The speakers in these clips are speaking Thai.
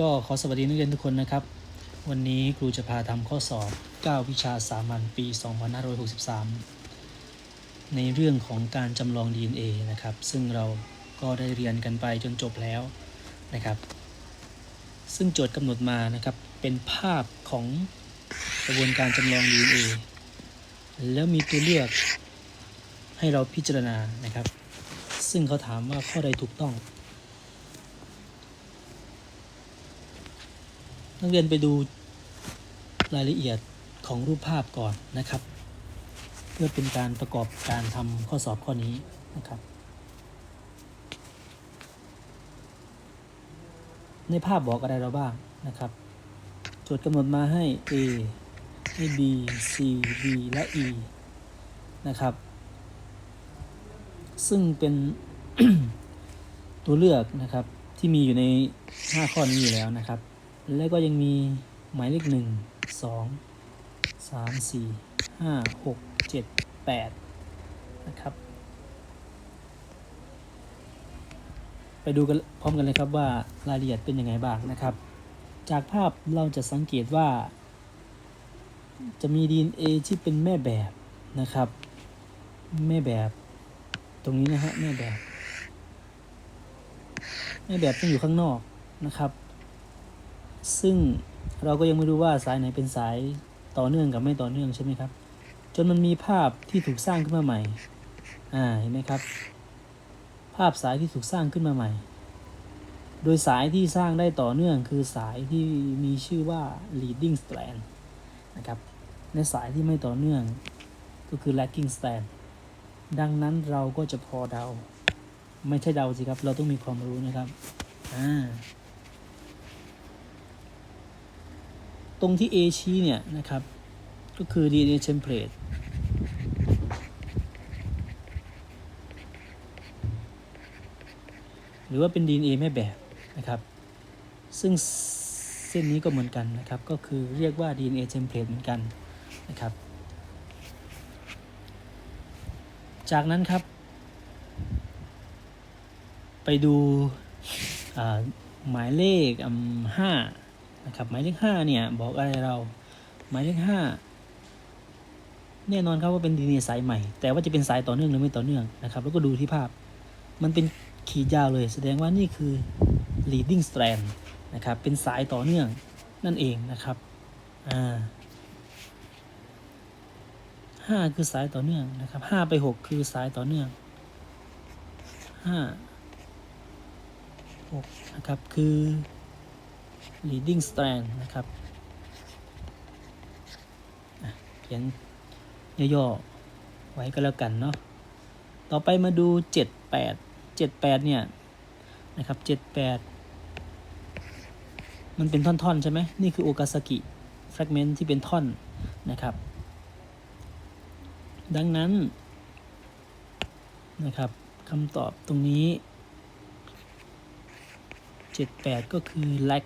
ก็ขอสวัสดีนักเรียนทุกคนนะครับ วันนี้ครูจะพาทำข้อสอบ 9 วิชาสามัญปี 2563 ในเรื่องของการจำลอง DNA นะครับ ซึ่งเราก็ได้เรียนกันไปจนจบแล้วนะครับ ซึ่งโจทย์กำหนดมานะครับ เป็นภาพของกระบวนการจำลอง DNA แล้วมีตัวเลือกให้เราพิจารณานะครับ ซึ่งเขาถามว่าข้อใดถูกต้อง นักเรียนไปดูรายละเอียดของรูปภาพก่อนนะครับ เพื่อเป็นการประกอบการทำข้อสอบข้อนี้นะครับ ในภาพบอกอะไรเราบ้างนะครับโจทย์กำหนดมาให้ A ให้ B C D และ E นะครับ ซึ่งเป็นตัวเลือกนะครับที่มีอยู่ใน 5 ข้อนี้อยู่แล้วนะครับ แล้วก็ยังมีหมายเลขหนึ่งสองสามสี่ห้าหกเจ็ดแปดนะครับ ไปดูกันพร้อมกันเลยครับว่ารายละเอียดเป็นยังไงบ้างนะครับ จากภาพเราจะสังเกตว่า จะมี DNA ที่เป็นแม่แบบนะครับ แม่แบบตรงนี้นะฮะแม่แบบแม่แบบต้องอยู่ข้างนอกนะครับ ซึ่งเราก็ยังไม่รู้ว่าสายไหนเป็นสายต่อเนื่องกับไม่ต่อเนื่องใช่ไหมครับ จนมันมีภาพที่ถูกสร้างขึ้นมาใหม่ อ่า เห็นไหมครับ ภาพสายที่ถูกสร้างขึ้นมาใหม่ โดยสายที่สร้างได้ต่อเนื่องคือสายที่มีชื่อว่า leading strand นะครับและสายที่ไม่ต่อเนื่องก็คือ lagging strand ดังนั้นเราก็จะพอเดา ไม่ใช่เดาสิครับ เราต้องมีความรู้นะครับ อ่า ตรงที่ A ชี้เนี่ยนะครับ ก็คือ DNA template หรือว่าเป็น DNA แม่แบบนะครับ ซึ่งเส้นนี้ก็เหมือนกันนะครับ ก็คือเรียกว่า DNA template เหมือนกันนะครับ จากนั้นครับ ไปดูหมายเลขห้า นะครับหมายเลขห้าเนี่ยบอกอะไรเรา หมายเลขห้าแน่นอนครับว่าเป็นดีเนสายใหม่ แต่ว่าจะเป็นสายต่อเนื่องหรือไม่ต่อเนื่องนะครับ แล้วก็ดูที่ภาพ มันเป็นขีดยาวเลย แสดงว่านี่คือ leading strand นะครับ เป็นสายต่อเนื่องนั่นเองนะครับอ่าห้าคือสายต่อเนื่องนะครับห้าไปหกคือสายต่อเนื่องห้าหกนะครับคือ leading strand นะครับเขียนย่อๆไว้ก็แล้วกันเนาะต่อไปมาดู 78 78 เนี่ยนะครับ 78 มันเป็นท่อน ๆ ใช่ไหมนี่คือโอกาซากิแฟกเมนต์ที่เป็นท่อนนะครับ ดังนั้นนะครับคำตอบตรงนี้ 78 ก็คือ lag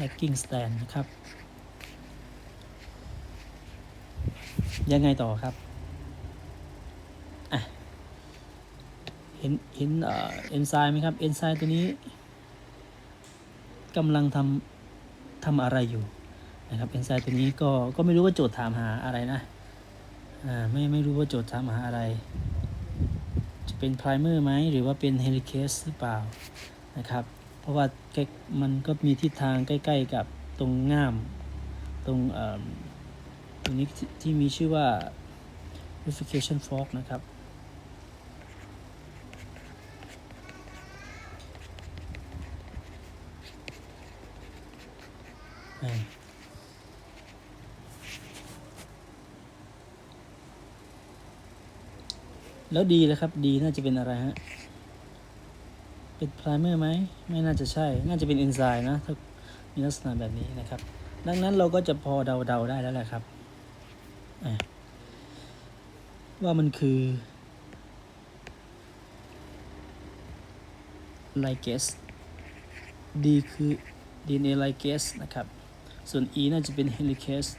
lagging stand นะครับ ยังไงต่อครับอะเห็นเห็นเอนไซม์ไหมครับ เอนไซม์ตัวนี้กำลังทำทำอะไรอยู่นะครับ เอนไซม์ตัวนี้ก็ก็ไม่รู้ว่าโจทย์ถามหาอะไรนะ อ่า ไม่ไม่รู้ว่าโจทย์ถามหาอะไร จะเป็นไพรเมอร์ไหมหรือว่าเป็นเฮลิเคสหรือเปล่านะครับ เพราะว่ามันก็มีทิศทางใกล้ ๆ กับตรงง่ามตรงเอ่อตรงนี้ที่ที่มีชื่อว่า Unification Fork นะครับ แล้วดีแล้วครับ ดีน่าจะเป็นอะไรฮะ เป็นไพรเมอร์ไหม ไม่น่าจะใช่ น่าจะเป็นเอนไซม์นะ ถ้ามีลักษณะแบบนี้นะครับ ดังนั้นเราก็จะพอเดาๆได้แล้วแหละครับ ว่ามันคือไลเกส D คือ DNA ligase นะครับ ส่วน E น่าจะเป็น helicase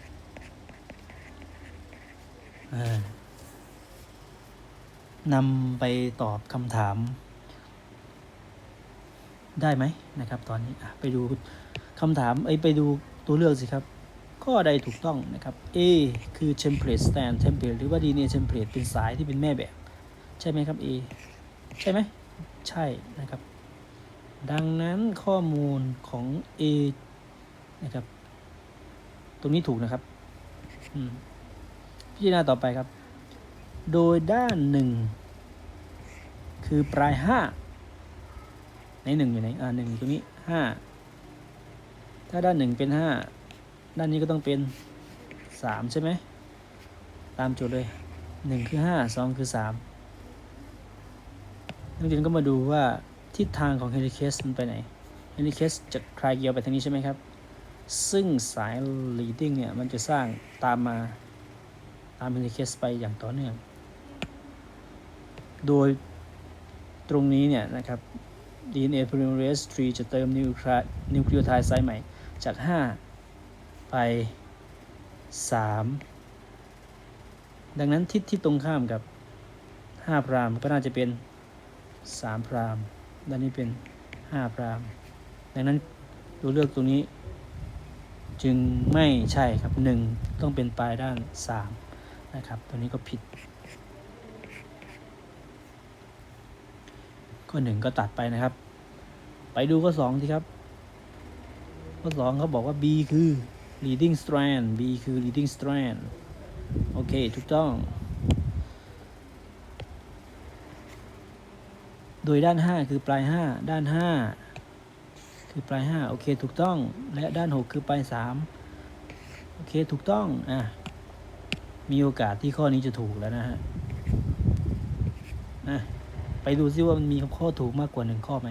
อ่า นำไปตอบคำถาม ได้ไหมนะครับ ตอนนี้ไปดูคำถามเอ้ไปดูตัวเลือกสิครับ ข้อใดถูกต้องนะครับ A คือ template stand template หรือว่า DNA template เป็นสายที่เป็นแม่แบบ ใช่ไหมครับ A ใช่ไหม ใช่นะครับ ดังนั้นข้อมูลของ A นะครับ ตรงนี้ถูกนะครับพิจารณาต่อไปครับ โดยด้านหนึ่งคือปลายห้าในหนึ่งอยู่ไหนอ่าหนึ่งตรงนี้ห้าถ้าด้านหนึ่งเป็นห้าด้านนี้ก็ต้องเป็นสามใช่ไหมตามโจทย์เลยหนึ่งคือห้าสองคือสามนักเรียนก็มาดูว่าทิศทางของเฮลิเคสมันไปไหนเฮลิเคสจะคลายเกียวไปทางนี้ใช่ไหมครับ ซึ่งสาย leading เนี่ย มันจะสร้างตามมาตามเฮลิเคสไปอย่างต่อเนื่อง โดยตรงนี้เนี่ยนะครับ DNA polymerase 3 จะเติมนิวคลีโอไทด์ไซต์ใหม่ จาก 5 ไป 3 ดังนั้นทิศที่ตรงข้ามกับ 5 พรามก็น่าจะเป็น 3 พรามด้านนี้เป็น 5 พราม ดังนั้นตัวเลือกตรงนี้ จึงไม่ใช่ครับ 1 ต้องเป็นปลายด้าน 3 นะครับ ตัวนี้ก็ผิด ข้อหนึ่งก็ตัดไปนะครับ ไปดูข้อสองสิครับ ข้อสองเขาบอกว่า B คือ leading strand B คือ leading strand โอเค ถูกต้อง โดยด้าน 5 คือปลาย 5 ด้าน 5 คือปลาย 5 โอเค ถูกต้อง และด้าน 6 คือปลาย 3 โอเค ถูกต้อง อะ มีโอกาสที่ข้อนี้จะถูกแล้วนะฮะนะ ไปดูซิว่ามันมีข้อถูกมากกว่าหนึ่งข้อไหม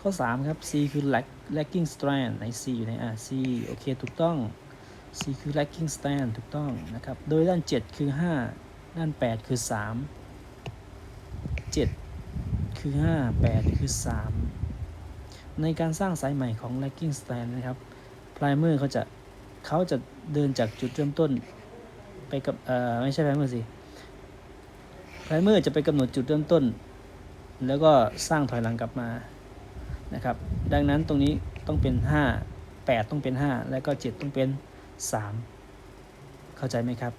ข้อ 3 ครับ C คือ lag lagging strand ใน C อยู่ในอะ C โอเค ถูกต้อง C คือ lagging strand ถูกต้องนะครับ โดยด้าน 7 คือ 5 ด้าน 8 คือ 3 7 คือ 5 8 คือ 3 ในการสร้างสายใหม่ของ lagging strand นะครับ primer เขาจะเขาจะเดินจากจุดเริ่มต้น ไปกับเอ่อไม่ใช่ primer สิ ไพรเมอร์จะไปกำหนดจุดเริ่มต้น แล้วก็สร้างถอยหลังกลับมานะครับ ดังนั้นตรงนี้ต้องเป็น 5 8 ต้องเป็น 5 แล้วก็ 7 ต้องเป็น 3 เข้าใจไหมครับ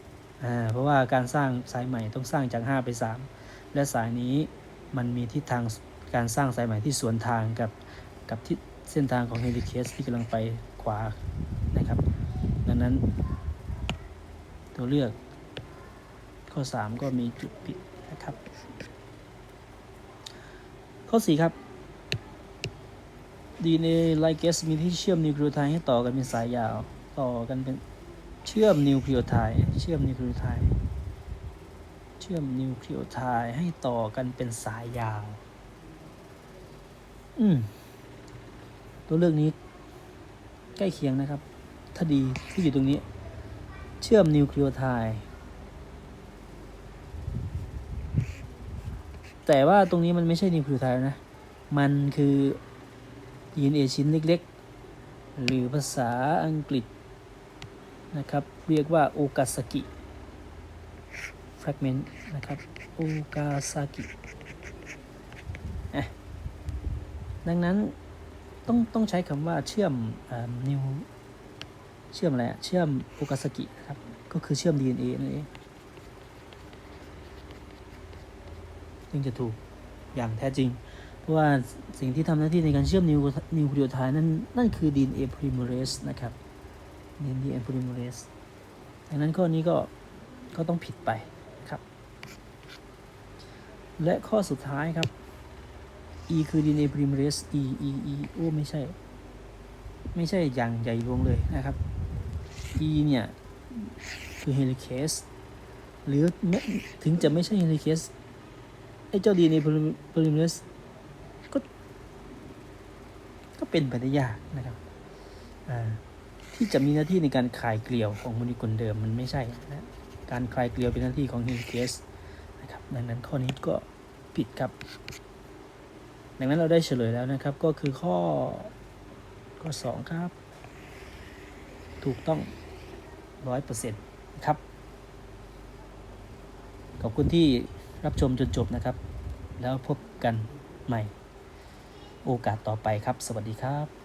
อ่าเพราะว่าการสร้างสายใหม่ต้องสร้างจาก 5 ไป 3 และสายนี้มันมีทิศทางการสร้างสายใหม่ที่สวนทางกับกับทิศเส้นทางของเฮลิเคสที่กำลังไปขวานะครับ ดังนั้น ตัวเลือกข้อ 3 ก็มีจุดผิด ครับ ข้อ 4 ครับ DNA ligase มีที่เชื่อมนิวคลีโอไทด์ให้ต่อกันเป็นสายยาว ต่อกันเป็นเชื่อมนิวคลีโอไทด์เชื่อมนิวคลีโอไทด์เชื่อมนิวคลีโอไทด์ให้ต่อกันเป็นสายยาว อืมตัวเลือกนี้ ใกล้เคียงนะครับ ถ้าดีที่อยู่ตรงนี้ เชื่อมนิวคลีโอไทด์ แต่ว่าตรงนี้มันไม่ใช่นิวคลีไทด์นะ มันคือ DNA ชิ้นเล็กๆ หรือภาษาอังกฤษนะครับ เรียกว่าโอกาซากิ fragment นะครับ โอกาซากิดังนั้นต้องต้องใช้คำว่าเชื่อมนิวเชื่อมอะไรอะเชื่อมโอกาซากินะครับ ก็คือเชื่อม DNA นั่นเอง จึงจะถูกอย่างแท้จริง เพราะว่าสิ่งที่ทำหน้าที่ในการเชื่อมนิวนิวคลีโอไทด์นั่นนั่นคือ DNA polymerase นะครับ DNA polymerase ดังนั้นข้อนี้ก็ก็ต้องผิดไปครับ และข้อสุดท้ายครับ E คือ DNA polymerase E E E โอ้ไม่ใช่ ไม่ใช่อย่างใหญ่หลวงเลยนะครับ E เนี่ยคือ helicase หรือแม้ถึงจะไม่ใช่ helicase ไอ้เจ้า DNA polymerase ก็ ก็เป็นไปได้ยากนะครับอ่าที่จะมีหน้าที่ในการคลายเกลียวของโมเลกุลเดิมมันไม่ใช่นะการคลายเกลียวเป็นหน้าที่ของ helicase นะครับดังนั้นข้อนี้ก็ผิดครับ ดังนั้นเราได้เฉลยแล้วนะครับ ก็คือข้อข้อสองครับ ถูกต้องร้อยเปอร์เซ็นต์ครับ ขอบคุณที่ รับชมจนจบนะครับ แล้วพบกันใหม่โอกาสต่อไปครับ สวัสดีครับ